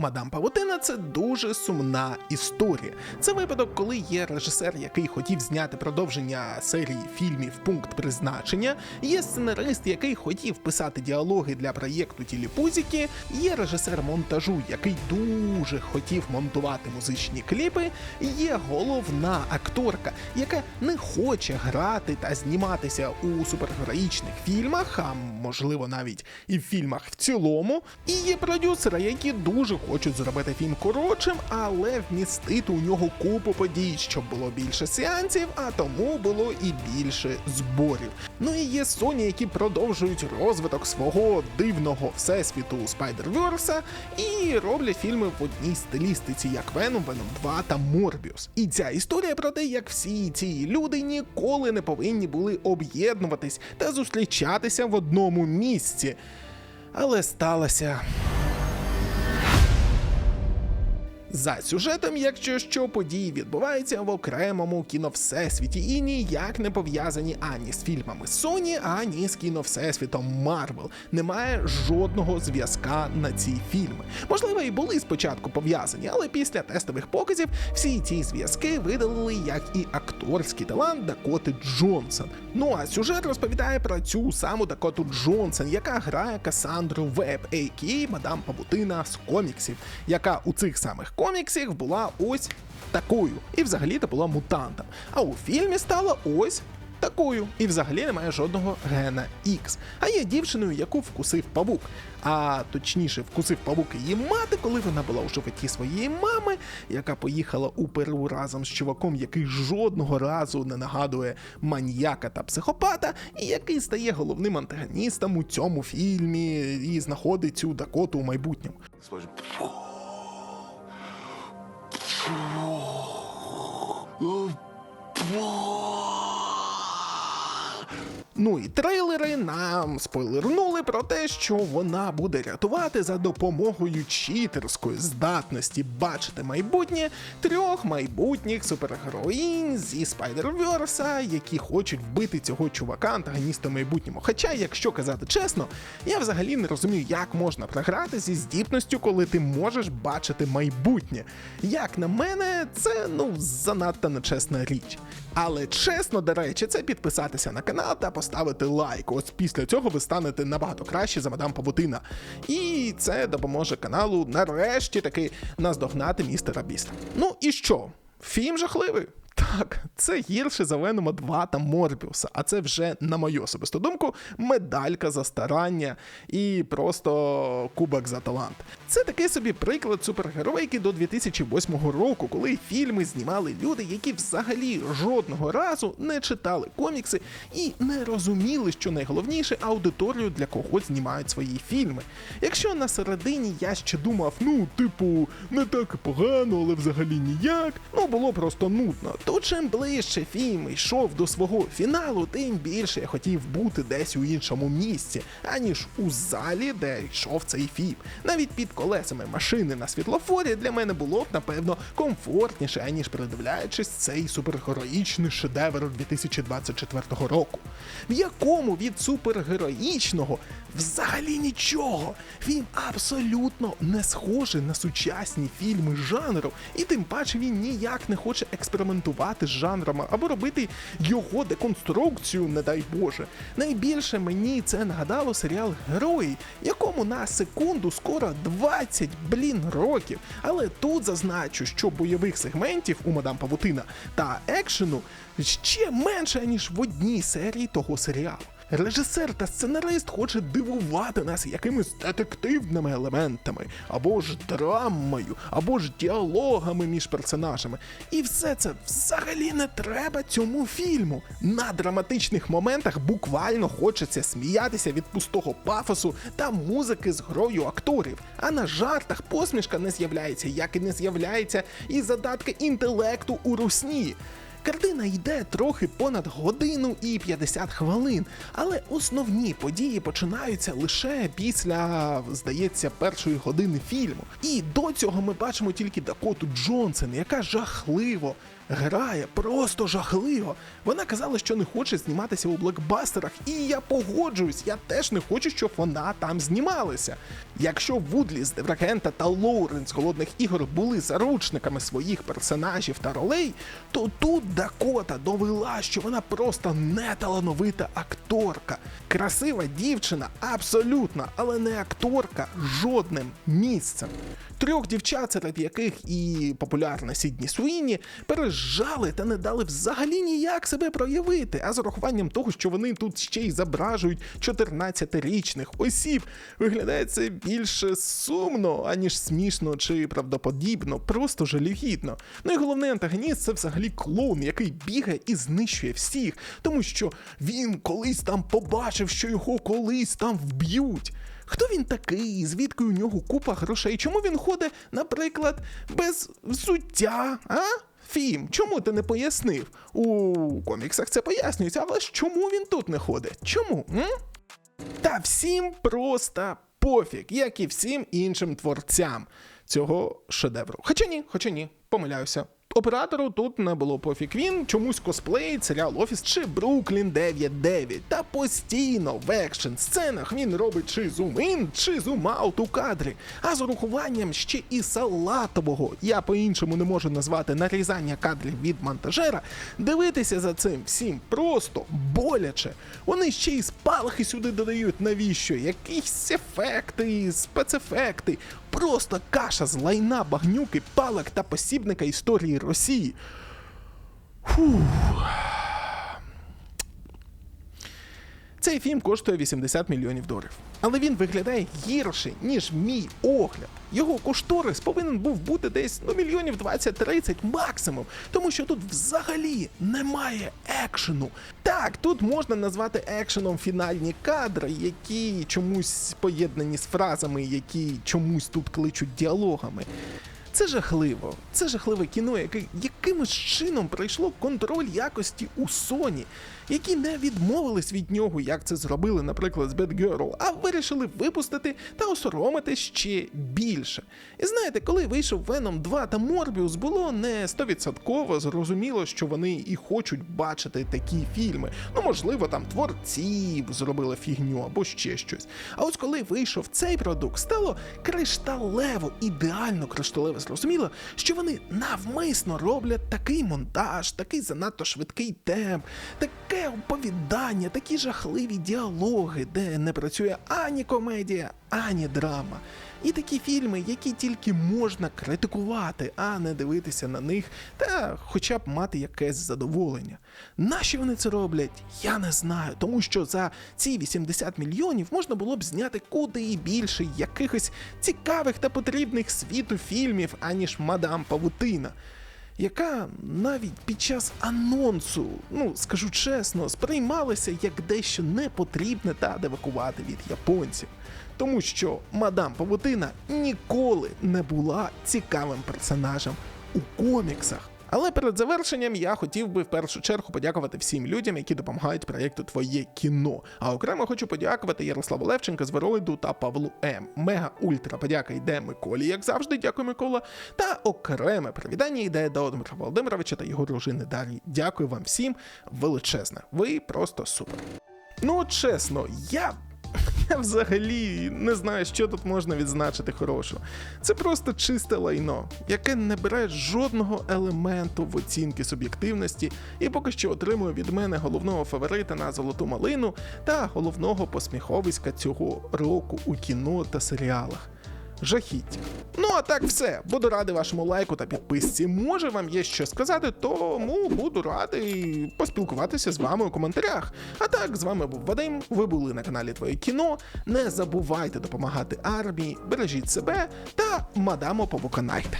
Мадам Павутина це дуже сумна історія. Це випадок, коли є режисер, який хотів зняти продовження серії фільмів Пункт призначення. Є сценарист, який хотів писати діалоги для проєкту Тіліпузіки. Є режисер монтажу, який дуже хотів монтувати музичні кліпи. Є головна акторка, яка не хоче грати та зніматися у супергероїчних фільмах, а можливо навіть і в фільмах в цілому. І є продюсери, які дуже хочуть зробити фільм коротшим, але вмістити у нього купу подій, щоб було більше сеансів, а тому було і більше зборів. Ну і є Sony, які продовжують розвиток свого дивного всесвіту Spider-Verse і роблять фільми в одній стилістиці, як Venom, Venom 2 та Morbius. І ця історія про те, як всі ці люди ніколи не повинні були об'єднуватись та зустрічатися в одному місці. Але сталося. За сюжетом, якщо що, події відбуваються в окремому кіновсесвіті і ніяк не пов'язані ані з фільмами Sony, ані з кіновсесвітом Marvel. Немає жодного зв'язка на ці фільми. Можливо, і були спочатку пов'язані, але після тестових показів всі ці зв'язки видалили як і акторський талант Дакоти Джонсон. Ну а сюжет розповідає про цю саму Дакоту Джонсон, яка грає Касандру Веб, а.к.а. мадам Пабутина з коміксів, яка у цих самих коміксах була ось такою, і взагалі-то була мутантом. А у фільмі стала ось. Такою, і взагалі немає жодного гена X. А є дівчиною, яку вкусив павук. А точніше, вкусив павук її мати, коли вона була у животі своєї мами, яка поїхала у Перу разом з чуваком, який жодного разу не нагадує маньяка та психопата, і який стає головним антагоністом у цьому фільмі і знаходить цю Дакоту у майбутньому. Whoa. Ну і трейлери нам спойлернули про те, що вона буде рятувати за допомогою читерської здатності бачити майбутнє трьох майбутніх супергероїнь зі Spider-Verse, які хочуть вбити цього чувака антагоніста в майбутньому. Хоча, якщо казати чесно, я взагалі не розумію, як можна програти зі здібністю, коли ти можеш бачити майбутнє. Як на мене, це ну занадто нечесна річ. Але чесно, до речі, це підписатися на канал та поставити лайк. Ось після цього ви станете набагато краще за мадам Павутина. І це допоможе каналу нарешті таки наздогнати містера Біста. Ну і що? Фільм жахливий. Так, це гірше за Венома 2 та Морбіуса, а це вже, на мою особисту думку, медалька за старання і просто кубок за талант. Це такий собі приклад супергеройки до 2008 року, коли фільми знімали люди, які взагалі жодного разу не читали комікси і не розуміли, що найголовніше аудиторію для кого знімають свої фільми. Якщо на середині я ще думав, ну, типу, не так погано, але взагалі ніяк, ну було просто нудно. То чим ближче фільм йшов до свого фіналу, тим більше я хотів бути десь у іншому місці, аніж у залі, де йшов цей фільм. Навіть під колесами машини на світлофорі для мене було б напевно комфортніше, аніж передивляючись цей супергероїчний шедевр 2024 року, в якому від супергероїчного взагалі нічого. Фільм абсолютно не схожий на сучасні фільми жанру, і тим паче він ніяк не хоче експериментувати з жанрами або робити його деконструкцію, не дай Боже. Найбільше мені це нагадало серіал Герої, якому на секунду скоро 20 блін років. Але тут зазначу, що бойових сегментів у мадам Павутина та екшену ще менше ніж в одній серії того серіалу. Режисер та сценарист хоче дивувати нас якимись детективними елементами, або ж драмою, або ж діалогами між персонажами. І все це взагалі не треба цьому фільму. На драматичних моментах буквально хочеться сміятися від пустого пафосу та музики з грою акторів. А на жартах посмішка не з'являється, як і не з'являється і задатки інтелекту у русні. Картина йде трохи понад годину і 50 хвилин, але основні події починаються лише після, здається, першої години фільму. І до цього ми бачимо тільки Дакоту Джонсон, яка жахливо, грає просто жахливо. Вона казала, що не хоче зніматися у блокбастерах, і я погоджуюсь, я теж не хочу, щоб вона там знімалася. Якщо Вудлі з Деврагента та Лоурен з голодних ігор були заручниками своїх персонажів та ролей, то тут Дакота довела, що вона просто неталановита акторка. Красива дівчина, абсолютно, але не акторка жодним місцем. Трьох дівчат, серед яких і популярна Сідні Суїні, пережали та не дали взагалі ніяк себе проявити. А з урахуванням того, що вони тут ще й зображують 14-річних осіб, виглядає це більше сумно, аніж смішно чи правдоподібно, просто жалюгідно. Ну і головний антагоніст це взагалі клоун, який бігає і знищує всіх, тому що він колись там побачив, що його колись там вб'ють. Хто він такий? Звідки у нього купа грошей? Чому він ходить, наприклад, без взуття? А? Фім, чому ти не пояснив? У коміксах це пояснюється, але ж чому він тут не ходить? Чому? М? Та всім просто пофіг, як і всім іншим творцям цього шедевру. Хоча ні, хоча ні, помиляюся. Оператору тут не було пофіг. Він чомусь косплеїть серіал Офіс чи Бруклін 9.9. Та постійно в екшн сценах він робить чи зум-ін, чи зум-аут у кадрі. А з урахуванням ще і салатового, я по-іншому не можу назвати нарізання кадрів від монтажера. Дивитися за цим всім просто боляче. Вони ще й спалахи сюди додають. Навіщо? Якісь ефекти, спецефекти. Просто каша з лайна, багнюки, палок та посібника історії Росії. Фух. Цей фільм коштує 80 мільйонів доларів. Але він виглядає гірше, ніж мій огляд. Його кошторис повинен був бути десь ну, мільйонів 20-30 максимум, тому що тут взагалі немає екшену. Так, тут можна назвати екшеном фінальні кадри, які чомусь поєднані з фразами, які чомусь тут кличуть діалогами. Це жахливо. Це жахливе кіно, яке якимось чином пройшло контроль якості у Sony, які не відмовились від нього, як це зробили, наприклад, з Bad Girl, а вирішили випустити та осоромити ще більше. І знаєте, коли вийшов Venom 2 та Morbius, було не 100% зрозуміло, що вони і хочуть бачити такі фільми. Ну, можливо, там творці зробили фігню або ще щось. А ось коли вийшов цей продукт, стало кришталево, ідеально кришталево зрозуміло, що вони навмисно роблять такий монтаж, такий занадто швидкий темп, таке оповідання, такі жахливі діалоги, де не працює ані комедія, ані драма. І такі фільми, які тільки можна критикувати, а не дивитися на них та хоча б мати якесь задоволення. Нащо вони це роблять? Я не знаю, тому що за ці 80 мільйонів можна було б зняти куди і більше якихось цікавих та потрібних світу фільмів, аніж мадам Павутина. Яка навіть під час анонсу, ну скажу чесно, сприймалася як дещо непотрібне та девакувати від японців тому що мадам Павутина ніколи не була цікавим персонажем у коміксах. Але перед завершенням я хотів би в першу чергу подякувати всім людям, які допомагають проєкту Твоє кіно. А окремо хочу подякувати Ярославу Левченка з Вероїду та Павлу М. Мега ультра подяка йде Миколі, як завжди, дякую, Микола. Та окреме привітання йде до Володимира Володимировича та його дружини Дар'ї. Дякую вам всім величезне. Ви просто супер. Ну, чесно, я я взагалі не знаю, що тут можна відзначити хорошого. Це просто чисте лайно, яке не бере жодного елементу в оцінки суб'єктивності і поки що отримує від мене головного фаворита на золоту малину та головного посміховиська цього року у кіно та серіалах жахіття. Ну а так все. Буду радий вашому лайку та підписці. Може вам є що сказати, тому буду радий поспілкуватися з вами у коментарях. А так, з вами був Вадим. Ви були на каналі Твоє кіно. Не забувайте допомагати армії, бережіть себе та мадамо повуканайте.